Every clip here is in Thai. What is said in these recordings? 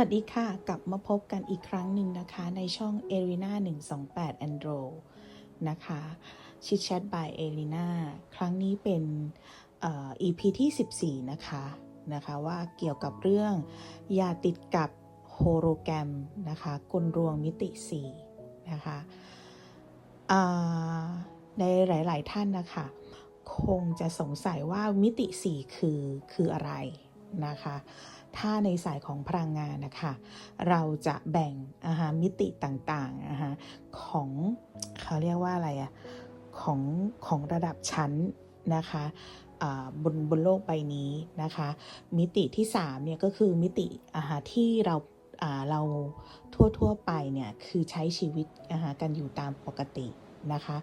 วัสดีค่ะ กลับมาพบกันอีกครั้งหนึ่งนะคะ ในช่อง e r i n a 128 Andro นะคะชิดแชท by e r i n a ครั้งนี้เป็นเอ่อ EP ที่ 14 นะคะนะคะ ว่าเกี่ยวกับเรื่องอย่าติดกับโฮโรแกรมนะคะกลรวงมิติ 4 นะคะอ่าในหลาย ๆ ท่านนะคะ คงจะสงสัยว่ามิติ 4 คือคืออะไรนะคะ ถ้าในสายของพลังงานนะคะ เราจะแบ่งอาหามิติต่างๆนะคะของเขาเรียกว่าอะไรอะของของระดับชั้นนะคะบนบนโลกใบนี้นะคะ มิติที่3เนี่ยก็คือมิติอาหาที่เราอ่าเราทั่วไปเนี่ยคือใช้ชีวิตอาหากันอยู่ตามปกตินะคะ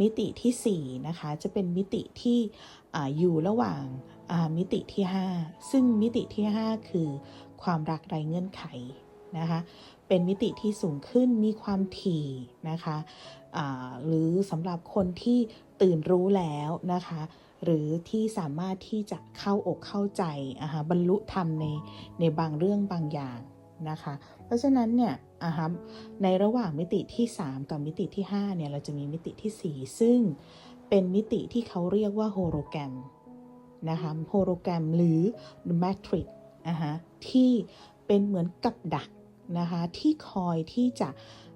มิติที่4นะคะจะเป็นมิติที่ออยู่ระหว่าง มิติที่ 5 ซึ่งมิติที่ 5 คือ ความรักไร้เงื่อนไขนะคะเป็นมิติที่สูงขึ้นมีความถี่นะคะหรือสำหรับคนที่ตื่นรู้แล้วนะคะหรือที่สามารถที่จะเข้าอกเข้าใจอ่าฮะบรรลุธรรมในในบางเรื่องบางอย่างนะคะเพราะฉะนั้นเนี่ยอ่าฮะในระหว่างมิติที่ 3 กับมิติที่5เนี่ยเราจะมีมิติที่ 4 ซึ่งเป็นมิติที่เขาเรียกว่าโฮโลแกรม นะคะโฮโลแกรมหรือแมทริกนะคะที่เป็นเหมือนกับดักนะคะที่คอยที่จะ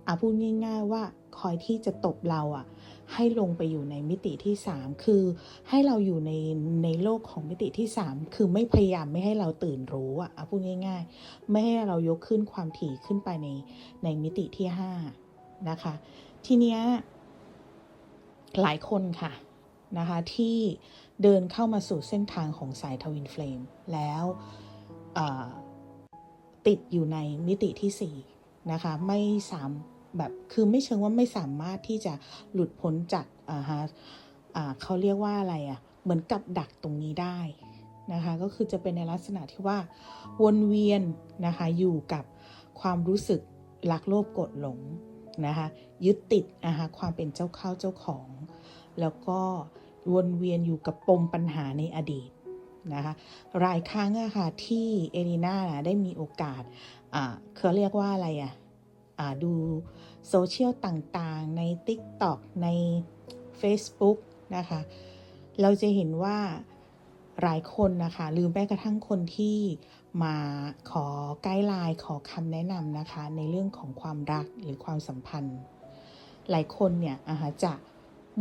อะพูดง่ายๆว่าคอยที่จะตบเราอะให้ลงไปอยู่ในมิติที่ 3 คือให้เราอยู่ในในโลกของมิติที่ 3 คือไม่พยายามไม่ให้เราตื่นรู้อะอะพูดง่าย ๆ ไม่ให้เรายกขึ้นความถี่ขึ้นไปในในมิติที่ 5 นะคะ ทีเนี้ยหลายคนค่ะนะคะที่ เดินเข้ามาสู่เส้นทางของสายทวินเฟลมแล้วติดอยู่ในมิติที่ 4 นะคะ ไม่สามแบบคือไม่เชิงว่าไม่สามารถที่จะหลุดพ้นจากอ่าฮะอ่าเขาเรียกว่าอะไรอะ่ะเหมือนกับดักตรงนี้ได้นะคะก็คือจะเป็นในลักษณะที่ว่าวนเวียนนะคะอยู่กับความรู้สึกรักโลภกรธหลงนะคะยึดติดนะคะความเป็นเจ้าเข้าเจ้าของ แล้วก็ วนเวียนอยู่กับปมปัญหาในอดีตนะคะหลายครั้งอะค่ะที่เอลิน่านะได้มีโอกาสอ่าเขาเรียกว่าอะไรอะอ่าดูโซเชียลต่างๆ ใน TikTok ใน Facebook นะคะ เราจะเห็นว่าหลายคนนะคะหรือแม้กระทั่งคนที่มาขอไกด์ไลน์ขอคำแนะนำนะคะ ในเรื่องของความรักหรือความสัมพันธ์ หลายคนเนี่ยอาจจะ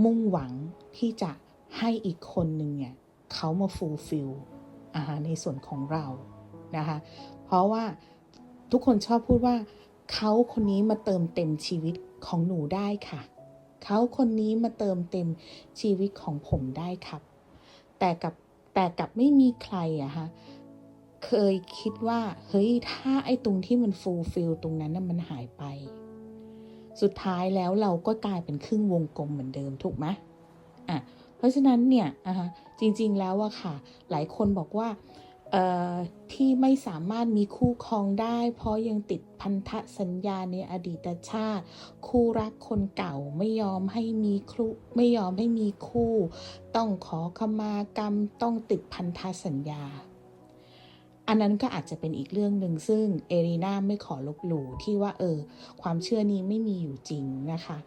มุ่งหวังที่จะ ให้อีกคนหนึ่งเนี่ยเขามาฟูลฟิลอาหารในส่วนของเรานะคะ เพราะว่าทุกคนชอบพูดว่าเขาคนนี้มาเติมเต็มชีวิตของหนูได้ค่ะ เขาคนนี้มาเติมเต็มชีวิตของผมได้ครับ แต่กับแต่กับไม่มีใครอะฮะเคยคิดว่าเฮ้ยถ้าไอ้ตรงที่มันฟูลฟิลตรงนั้นน่ะมันหายไป สุดท้ายแล้วเราก็กลายเป็นครึ่งวงกลมเหมือนเดิมถูกไหมอะ เพราะฉะนั้นเนี่ยอะจริงๆแล้วอะค่ะ หลายคนบอกว่าที่ไม่สามารถมีคู่ครองได้ เพราะยังติดพันธสัญญาในอดีตชาติ คู่รักคนเก่าไม่ยอมให้มีคู่ไม่ยอมให้มีคู่ ต้องขอขมากรรมต้องติดพันธสัญญา อันนั้นก็อาจจะเป็นอีกเรื่องหนึ่งซึ่งเอรีนาไม่ขอลบหลู่ที่ว่าเออความเชื่อนี้ไม่มีอยู่จริงนะคะ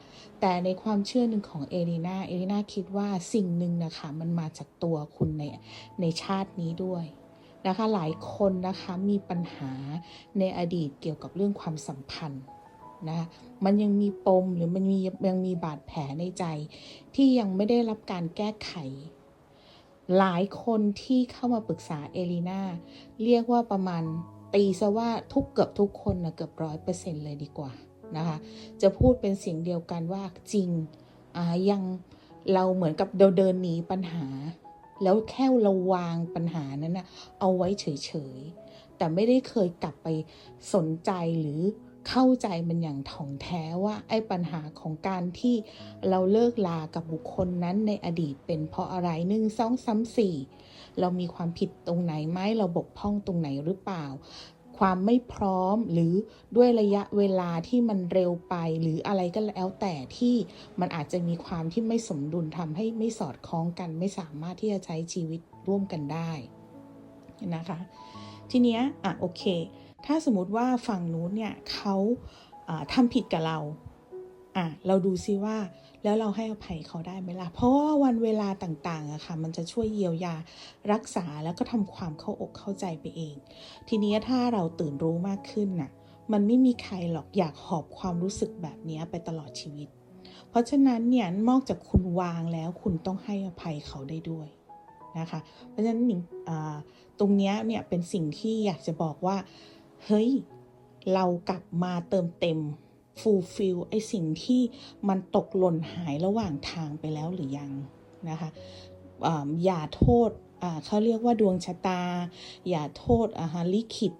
แต่ในความเชื่อหนึ่งของเอรีนาเอรีนาคิดว่าสิ่งหนึ่งนะคะมันมาจากตัวคุณในในชาตินี้ด้วยนะคะหลายคนนะคะมีปัญหาในอดีตเกี่ยวกับเรื่องความสัมพันธ์นะคะมันยังมีปมหรือมันมียังมีบาดแผลในใจที่ยังไม่ได้รับการแก้ไข หลายคนที่เข้ามาปรึกษาเอลีนาเรียกว่าประมาณตีซะว่าทุกเกือบทุกคนนะเกือบร้อยเปอร์เซ็นเลยดีกว่านะคะจะพูดเป็นเสียงเดียวกันว่าจริงยังเราเหมือนกับเดินเดินหนีปัญหา แล้วแค่เราวางปัญหานั้นนะเอาไว้เฉยๆแต่ไม่ได้เคยกลับไปสนใจหรือ เข้าใจมันอย่างถ่องแท้ว่าไอ้ปัญหาของการที่เราเลิกลากับบุคคลนั้นในอดีตเป็นเพราะอะไรหนึ่งสองสามสี่เรามีความผิดตรงไหนไหมเราบกพร่องตรงไหนหรือเปล่า ความไม่พร้อมหรือด้วยระยะเวลาที่มันเร็วไปหรืออะไรก็แล้วแต่ที่มันอาจจะมีความที่ไม่สมดุลทำให้ไม่สอดคล้องกัน ไม่สามารถที่จะใช้ชีวิตร่วมกันได้นะคะ ทีเนี้ยอะโอเค ถ้าสมมติว่าฝั่งนู้นเนี่ยเขาอ่าทำผิดกับเราอะเราดูซิว่าแล้วเราให้อภัยเขาได้ไหมล่ะ เพราะว่าวันเวลาต่างๆอะค่ะ มันจะช่วยเยียวยารักษาแล้วก็ทำความเข้าอกเข้าใจไปเอง ทีนี้ถ้าเราตื่นรู้มากขึ้นน่ะ มันไม่มีใครหรอกอยากหอบความรู้สึกแบบนี้ไปตลอดชีวิต เพราะฉะนั้นเนี่ยนอกจากคุณวางแล้วคุณต้องให้อภัยเขาได้ด้วยนะคะ เพราะฉะนั้นอ่าตรงเนี้ยเนี่ยเป็นสิ่งที่อยากจะบอกว่า เฮ้ย เรากลับมาเติมเต็มฟูลฟิลไอสิ่งที่มันตกหล่นหายระหว่างทางไปแล้วหรือยังนะคะอ่าอย่าโทษเขาเรียกว่าดวงชะตา อย่าโทษอาฮะลิขิต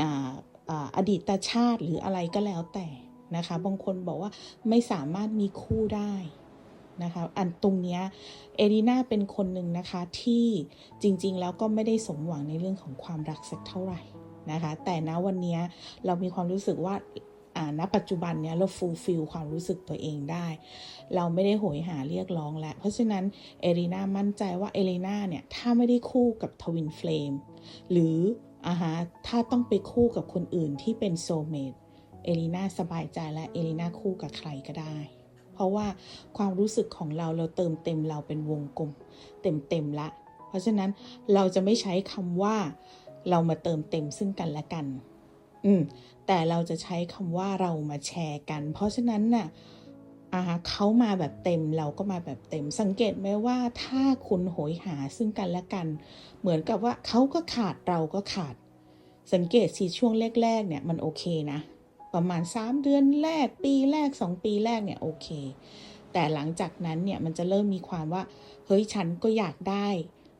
ออดีตชาติหรืออะไรก็แล้วแต่นะคะ บางคนบอกว่าไม่สามารถมีคู่ได้นะคะ อันตรงเนี้ยเอริน่าเป็นคนหนึ่งนะคะที่จริงๆ แล้วก็ไม่ได้สมหวังในเรื่องของความรักสักเท่าไหร่ นะคะ แต่ณวันนี้เรามีความรู้สึกว่าณปัจจุบันเนี้ยเราฟูลฟิลความรู้สึกตัวเองได้ เราไม่ได้โหยหาเรียกร้องแล้ว เพราะฉะนั้นเอริน่ามั่นใจว่าเอริน่าเนี่ย ถ้าไม่ได้คู่กับทวินเฟลมหรืออ่าฮะถ้าต้องไปคู่กับคนอื่นที่เป็นโซเมดเอลิน่าสบายใจและเอลิน่าคู่กับใครก็ได้ เพราะว่าความรู้สึกของเราเราเติมเต็มเราเป็นวงกลม เต็มเต็มละ เพราะฉะนั้นเราจะไม่ใช้คำว่า เรามาเติมเต็มซึ่งกันและกัน อืม แต่เราจะใช้คำว่าเรามาแชร์กัน เพราะฉะนั้นน่ะอ่าเขามาแบบเต็มเราก็มาแบบเต็ม สังเกตไหมว่าถ้าคุณโหยหาซึ่งกันและกัน เหมือนกับว่าเขาก็ขาดเราก็ขาด สังเกตสิช่วงแรกๆเนี่ยมันโอเคนะ ประมาณ 3 เดือนแรกปีแรก 2 ปีแรกเนี่ยโอเค แต่หลังจากนั้นเนี่ยมันจะเริ่มมีความว่า เฮ้ยฉันก็อยากได้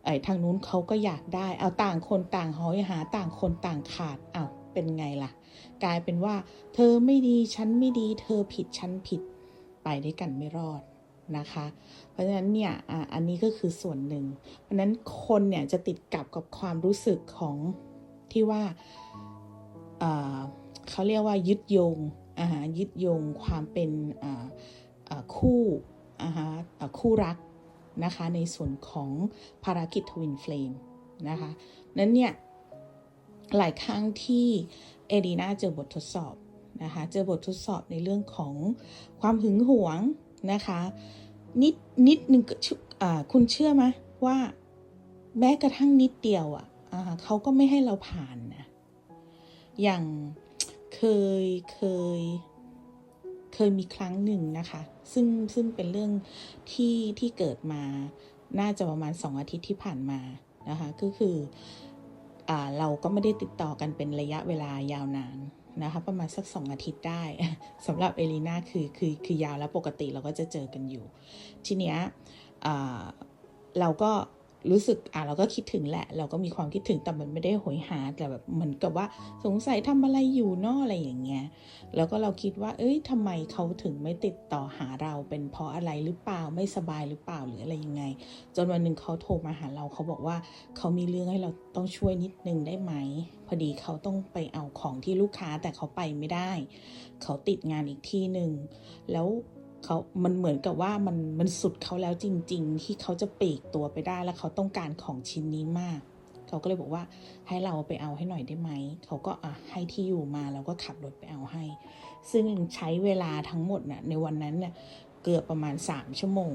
ไอ้ทางนู้นเขาก็อยากได้ เอาต่างคนต่างหอยหาต่างคนต่างขาดเอาเป็นไงล่ะ กลายเป็นว่า เธอไม่ดีฉันไม่ดี เธอผิดฉันผิดไปด้วยกันไม่รอดนะคะ เพราะฉะนั้นเนี่ยอะอันนี้ก็คือส่วนหนึ่ง เพราะฉะนั้นคนเนี่ยจะติดกับกับความรู้สึกของที่ว่าเขาเรียกว่ายึดโยงอ่าฮะยึดโยงความเป็นคู่อ่าฮะอ่าคู่รัก นะคะ ในส่วนของภารกิจทวินเฟลมนะคะนั้นเนี่ย หลายครั้งที่เอดีนาเจอบททดสอบนะคะ เจอบททดสอบในเรื่องของความหึงหวงนะคะ นิดนิดหนึ่งคุณเชื่อไหมว่าแม้กระทั่งนิดเดียวอะอ่าเขาก็ไม่ให้เราผ่านนะ อย่างเคยเคย เคยมีครั้งหนึ่งนะคะ ซึ่งซึ่งเป็นเรื่องที่ที่เกิดมาน่าจะประมาณสองอาทิตย์ที่ผ่านมานะคะก็คืออ่าเราก็ไม่ได้ติดต่อกันเป็นระยะเวลายาวนานนะคะประมาณสักสองอาทิตย์ได้สำหรับเอลีนาคือคือคือยาวแล้วปกติเราก็จะเจอกันอยู่ ทีเนี้ยอ่าเราก็ รู้สึกอะเราก็คิดถึงแหละ เราก็มีความคิดถึงแต่มันไม่ได้โหยหาแต่แบบเหมือนกับว่าสงสัยทำอะไรอยู่เนาะอะไรอย่างเงี้ยแล้วก็เราคิดว่า เอ้ยทำไมเขาถึงไม่ติดต่อหาเราเป็นเพราะอะไรหรือเปล่าไม่สบายหรือเปล่าหรืออะไรยังไง จนวันหนึ่งเขาโทรมาหาเราเขาบอกว่าเขามีเรื่องให้เราต้องช่วยนิดนึงได้ไหมพอดีเขาต้องไปเอาของที่ลูกค้าแต่เขาไปไม่ได้ เขาติดงานอีกที่หนึ่งแล้ว เขามันเหมือนกับว่ามันมันสุดเขาแล้วจริง ๆ ที่เขาจะปีกตัวไปได้แล้วเขาต้องการของชิ้นนี้มาก เขาก็เลยบอกว่าให้เราไปเอาให้หน่อยได้ไหม เขาก็อะให้ที่อยู่มาเราก็ขับรถไปเอาให้ ซึ่งใช้เวลาทั้งหมดน่ะในวันนั้นเนี่ยเกือบประมาณ 3 ชั่วโมง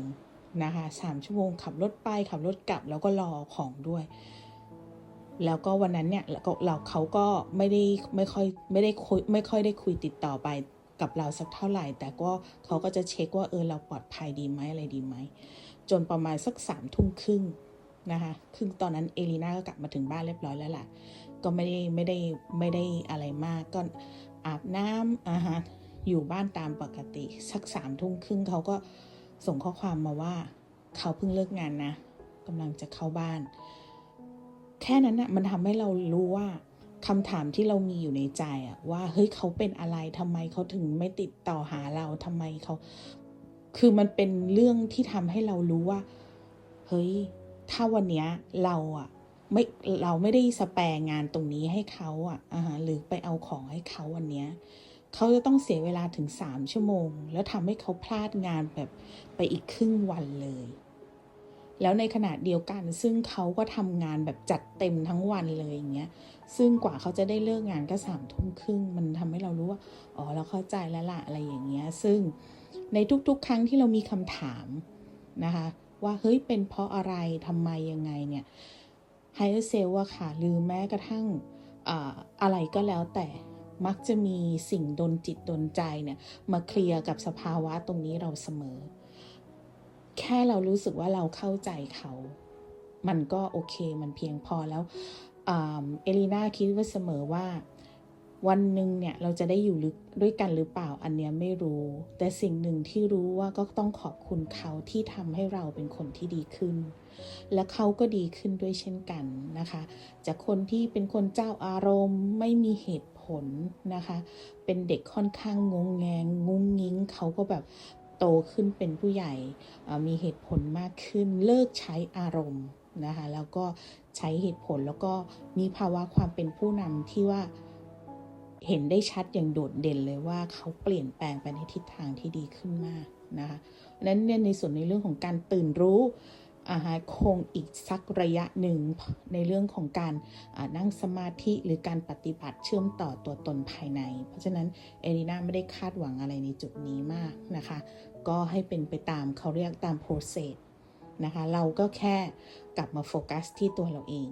นะคะสามชั่วโมงขับรถไปขับรถกลับแล้วก็รอของด้วย แล้วก็วันนั้นเนี่ยแล้วก็เราเขาก็ไม่ได้ไม่ค่อยไม่ได้คุยไม่ค่อยได้คุยติดต่อไป กับเราสักเท่าไหร่ แต่ก็เขาก็จะเช็คว่าเออเราปลอดภัยดีไหมอะไรดีไหม จนประมาณสักสามทุ่มครึ่งนะคะครึ่งตอนนั้นเอลีน่าก็กลับมาถึงบ้านเรียบร้อยแล้วล่ะ ก็ไม่ได้ไม่ได้ไม่ได้อะไรมาก ก็อาบน้ำอ่าฮะอยู่บ้านตามปกติ สักสามทุ่มครึ่งเขาก็ส่งข้อความมาว่าเขาเพิ่งเลิกงานนะกำลังจะเข้าบ้าน แค่นั้นนะมันทำให้เรารู้ว่า คำถามที่เรามีอยู่ในใจอะว่าเฮ้ยเขาเป็นอะไรทำไมเขาถึงไม่ติดต่อหาเราทำไมเขา คือมันเป็นเรื่องที่ทำให้เรารู้ว่า เฮ้ย ถ้าวันเนี้ยเราอะไม่เราไม่ได้สแปรงานตรงนี้ให้เขาอะอ่าฮะหรือไปเอาของให้เขาวันเนี้ยเขาจะต้องเสียเวลาถึงสามชั่วโมง แล้วทำให้เขาพลาดงานแบบไปอีกครึ่งวันเลย แล้วในขณะเดียวกันซึ่งเขาก็ทำงานแบบจัดเต็มทั้งวันเลยอย่างเงี้ย ซึ่งกว่าเขาจะได้เลิกงานก็สามทุ่มครึ่ง มันทำให้เรารู้ว่า อ๋อ เราเข้าใจแล้วล่ะอะไรอย่างเงี้ย ซึ่งในทุกๆ ครั้งที่เรามีคำถามนะคะ ว่าเฮ้ยเป็นเพราะอะไรทำไมยังไงเนี่ยไฮเออร์เซลอะค่ะ หรือแม้กระทั่งอ่าอะไรก็แล้วแต่มักจะมีสิ่งดนจิตดนใจเนี่ย มาเคลียร์กับสภาวะตรงนี้เราเสมอ แค่เรารู้สึกว่าเราเข้าใจเขา มันก็โอเคมันเพียงพอแล้ว เอลิน่าคิดไว่าเสมอว่า วันหนึ่งเนี่ยเราจะได้อยู่ลึกด้วยกันหรือเปล่าอันเนี้ยไม่รู้ แต่สิ่งหนึ่งที่รู้ว่าก็ต้องขอบคุณเขาที่ทำให้เราเป็นคนที่ดีขึ้น และเขาก็ดีขึ้นด้วยเช่นกันนะคะ จากคนที่เป็นคนเจ้าอารมณ์ไม่มีเหตุผลนะคะ เป็นเด็กค่อนข้างงงแงงงุ้งงิ้งเขาก็แบบโตขึ้นเป็นผู้ใหญ่มีเหตุผลมากขึ้นเลิกใช้อารมณ์ นะคะแล้วก็ใช้เหตุผลแล้วก็มีภาวะความเป็นผู้นำที่ว่าเห็นได้ชัดอย่างโดดเด่นเลยว่าเขาเปลี่ยนแปลงไปในทิศทางที่ดีขึ้นมากนะคะนั้นในส่วนในเรื่องของการตื่นรู้อาฮะคงอีกสักระยะหนึ่งในเรื่องของการนั่งสมาธิหรือการปฏิบัติเชื่อมต่อตัวตนภายใน เพราะฉะนั้นเอลิน่าไม่ได้คาดหวังอะไรในจุดนี้มากนะคะ ก็ให้เป็นไปตามเขาเรียกตาม process นะคะ เราก็แค่กลับมาโฟกัสที่ตัวเราเอง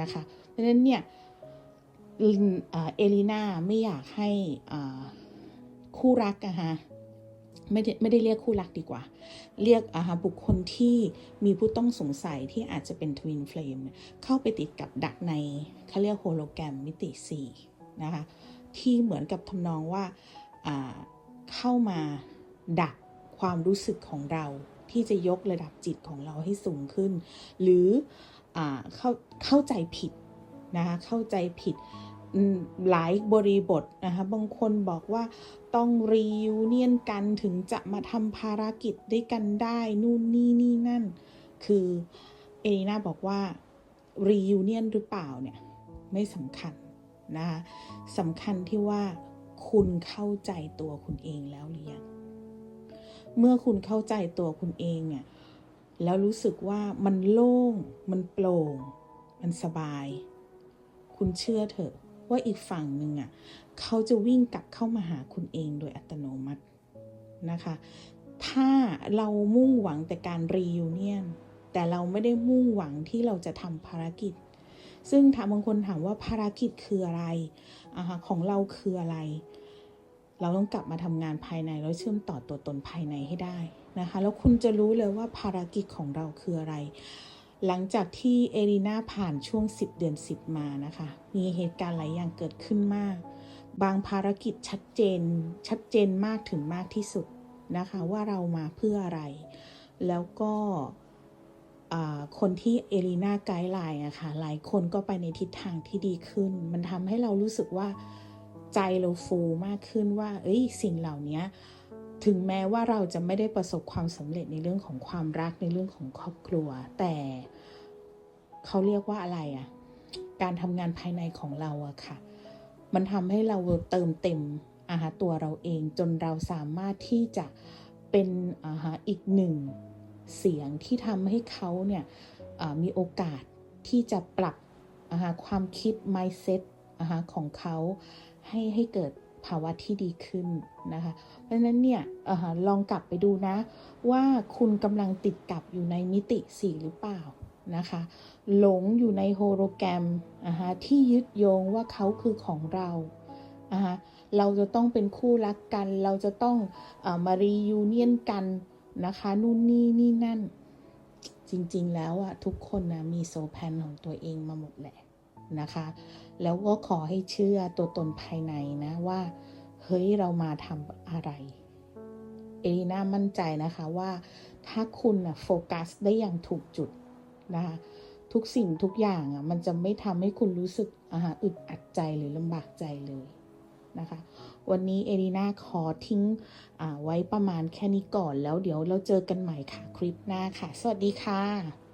นะคะ เพราะฉะนั้นเนี่ยเอลิน่าไม่อยากให้คู่รักอะฮะไม่ได้ไม่ได้เรียกคู่รักดีกว่า เรียกอะฮะบุคคลที่มีผู้ต้องสงสัยที่อาจจะเป็นทวินเฟลมเข้าไปติดกับดักในเขาเรียกโฮโลแกรมมิติ 4 นะคะ ที่เหมือนกับทำนองว่าเข้ามาดักความรู้สึกของเรา ที่จะยกระดับจิตของเราให้สูงขึ้น หรืออเข้าเข้าใจผิดนะคะเข้าใจผิดหลายบริบทนะคะบางคนบอกว่าต้องรีวิเนียนกันถึงจะมาทำภารกิจด้วยกันได้นู่นนี่นี่นั่น คือเอลีน่าบอกว่ารีวิเนียนหรือเปล่าเนี่ยไม่สำคัญนะคะสำคัญที่ว่าคุณเข้าใจตัวคุณเองแล้วหรือยัง เมื่อคุณเข้าใจตัวคุณเองเนี่ยแล้วรู้สึกว่ามันโล่ง มันโปร่ง มันสบาย คุณเชื่อเถอะว่าอีกฝั่งหนึ่งอะเขาจะวิ่งกลับเข้ามาหาคุณเองโดยอัตโนมัตินะคะ ถ้าเรามุ่งหวังแต่การรีวิเนียนแต่เราไม่ได้มุ่งหวังที่เราจะทำภารกิจ ซึ่งถามบางคนถามว่าภารกิจคืออะไรอของเราคืออะไร เราต้องกลับมาทำงานภายในแล้วเชื่อมต่อตัวตนภายในให้ได้นะคะ แล้วคุณจะรู้เลยว่าภารกิจของเราคืออะไร หลังจากที่เอรีนาผ่านช่วง 10 เดือน 10 มานะคะ มีเหตุการณ์หลายอย่างเกิดขึ้นมาก บางภารกิจชัดเจน ชัดเจนมากถึงมากที่สุดนะคะว่าเรามาเพื่ออะไร แล้วก็คนที่เอรีนาไกด์ไลน์อะค่ะหลายคนก็ไปในทิศทางที่ดีขึ้น มันทำให้เรารู้สึกว่า ใจเราฟูมากขึ้นว่า เอ้ยสิ่งเหล่านี้ถึงแม้ว่าเราจะไม่ได้ประสบความสำเร็จในเรื่องของความรักในเรื่องของครอบครัว แต่เขาเรียกว่าอะไรอะการทำงานภายในของเราอะค่ะ มันทำให้เราเติมเต็มอาหาตัวเราเองจนเราสามารถที่จะเป็นอาหาอีกหนึ่งเสียงที่ทำให้เขาเนี่ยมีโอกาสที่จะปรับอาหาความคิด mindset อาหาของเขา ให้ให้เกิดภาวะที่ดีขึ้นนะคะ เพราะฉะนั้นเนี่ยอลองกลับไปดูนะ ว่าคุณกำลังติดกับอยู่ในมิติ4หรือเปล่านะคะ หลงอยู่ในโฮโลแกรมนะคะที่ยึดโยงว่าเขาคือของเรานะคะเราจะต้องเป็นคู่รักกัน เราจะต้องอมารียูเนียนกันนะคะ นู่นนี่นี่นั่น จริงๆแล้วอะทุกคนนะมีโซแพนของตัวเองมาหมดแหละนะคะ แล้วก็ขอให้เชื่อตัวตนภายในนะว่าเฮ้ยเรามาทำอะไร เอลีน่ามั่นใจนะคะว่าถ้าคุณนะโฟกัสได้อย่างถูกจุดนะคะทุกสิ่งทุกอย่างอะมันจะไม่ทำให้คุณรู้สึกอ่าอึดอัดใจหรือลำบากใจเลยนะคะวันนี้เอลีน่าขอทิ้งไว้ประมาณแค่นี้ก่อนแล้วเดี๋ยวเราเจอกันใหม่ค่ะคลิปหน้าค่ะ สวัสดีค่ะ